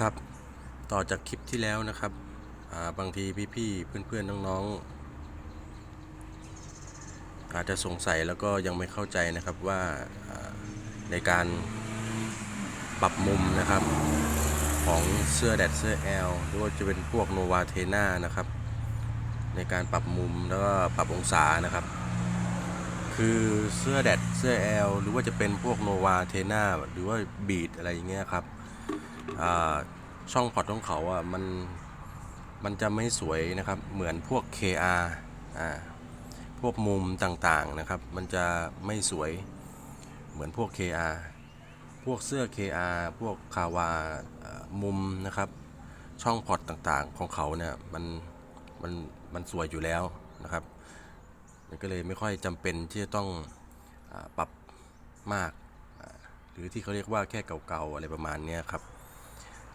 ครับ ต่อจากคลิปที่แล้วนะครับาบางทีพี่ๆเพื่อนๆน้องๆ อาจจะสงสัยแล้วก็ยังไม่เข้าใจนะครับว่าาในการปรับมุมนะครับ ของเสื้อแดดเสื้อแอลหรือว่าจะเป็นพวกโนวาเทนานะครับ ในการปรับมุมแล้วก็ปรับองศานะครับ คือเสื้อแดดเสื้อแอลหรือว่าจะเป็นพวกโนวาเทนาหรือว่าบีดอะไรอย่างเงี้ยครับ ช่องพอร์ตของเขาอะมันมันจะไม่สวยนะครับเหมือนพวก KR อ่าพวกมุมต่างๆนะครับ มันจะไม่สวยเหมือนพวก KR พวกเสื้อ KR พวกคาวามุมนะครับช่องพอร์ตต่างๆของเขาเนี่ยมันมันมันสวยอยู่แล้วนะครับ มันก็เลยไม่ค่อยจำเป็นที่จะต้องอปรับมาก หรือที่เขาเรียกว่าแค่เก่าๆอะไรประมาณนี้ครับ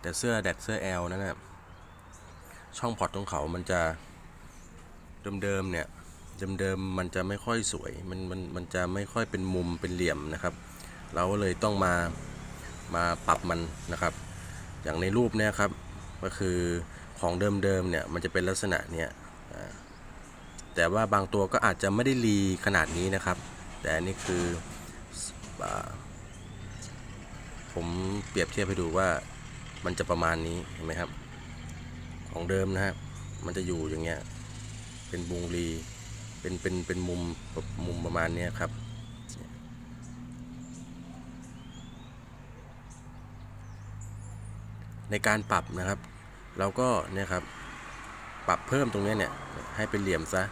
แต่เสื้อแดดเสื้อแอลนั่นนะช่องพอร์ตของเขามันจะเดิมๆเนี่ยเดิมๆมันจะไม่ค่อยสวยมันมันมันจะไม่ค่อยเป็นมุมเป็นเหลี่ยมนะครับ เราก็เลยต้องมามาปรับมันนะครับ อย่างในรูปเนี่ยครับก็คือของเดิมๆเนี่ยมันจะเป็นลักษณะเนี้ยแต่ว่าบางตัวก็อาจจะไม่ได้รีขนาดนี้นะครับ แต่อันนี่คือผมเปรียบเทียบให้ดูว่า มันจะประมาณนี้เห็นไหมครับ ของเดิมนะฮะมันจะอยู่อย่างเงี้ย เป็นบุงรีเป็นเป็นเป็นมุมมุมประมาณนี้ครับ ในการปรับนะครับ เราก็เนี่ยครับ ปรับเพิ่มตรงนี้เนี่ย ให้เป็นเหลี่ยมซะ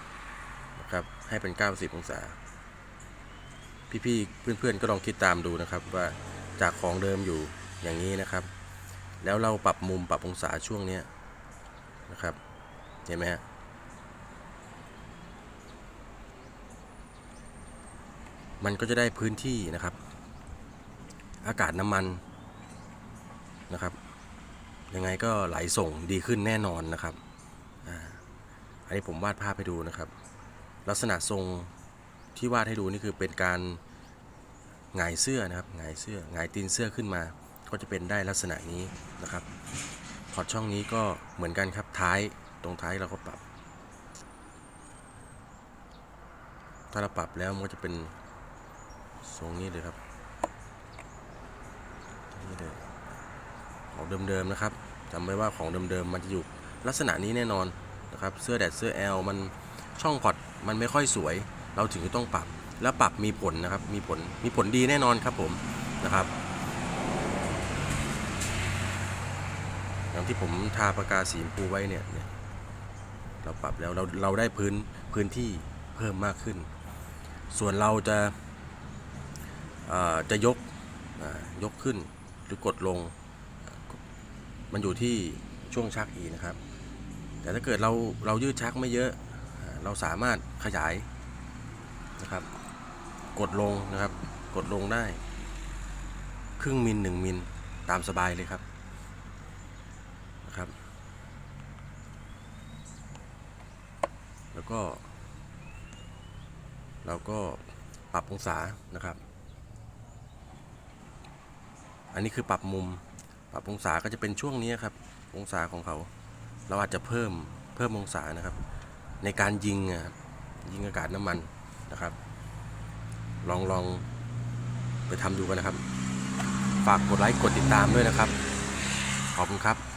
นะครับ ให้เป็น 90 องศา พี่ๆเพื่อนๆก็ลองคิดตามดูนะครับ ว่าจากของเดิมอยู่อย่างนี้นะครับ แล้วเราปรับมุมปรับองศาช่วงเนี้ยนะครับ เห็นไหมฮะมันก็จะได้พื้นที่นะครับ อากาศน้ำมันนะครับยังไงก็ไหลส่งดีขึ้นแน่นอนนะครับอันนี้ผมวาดภาพให้ดูนะครับ ลักษณะทรงที่วาดให้ดูนี่คือเป็นการหงายเสื้อนะครับหงายเสื้อหงายตีนเสื้อขึ้นมา ก็จะเป็นได้ลักษณะนี้นะครับพอร์ตช่องนี้ก็เหมือนกันครับท้ายตรงท้ายเราก็ปรับ ถ้าเราปรับแล้วมันก็จะเป็นทรงนี้เลยครับนี่เลยของเดิมๆนะครับจำไว้ว่าของเดิมๆมันจะอยู่ลักษณะนี้แน่นอนนะครับเสื้อแดดเสื้อแอลมันช่องพอร์ตมันไม่ค่อยสวย เราถึงจะต้องปรับ แล้วปรับมีผลนะครับ มีผลมีผลดีแน่นอนครับผมนะครับ อย่างที่ผมทาปากกาสีชมพูไว้เนี่ยเนี่ย เราปรับแล้วเราเราได้พื้นพื้นที่เพิ่มมากขึ้น ส่วนเราจะจะยกยกขึ้นหรือกดลง มันอยู่ที่ช่วงชักอีนะครับ แต่ถ้าเกิดเราเรายืดชักไม่เยอะ เราสามารถขยายนะครับ กดลงนะครับ กดลงได้ ครึ่งมิลหนึ่งมิลตามสบายเลยครับ แล้ว ก็ เราก็ปรับองศานะครับ อันนี้คือปรับมุม ปรับองศาก็จะเป็นช่วงนี้ครับ องศาของเขา เราอาจจะเพิ่มเพิ่มองศานะครับ ในการยิงอะยิงอากาศน้ำมันนะครับ ลองลองไปทำดูกันนะครับ ฝากกดไลค์กดติดตามด้วยนะครับ ขอบคุณครับ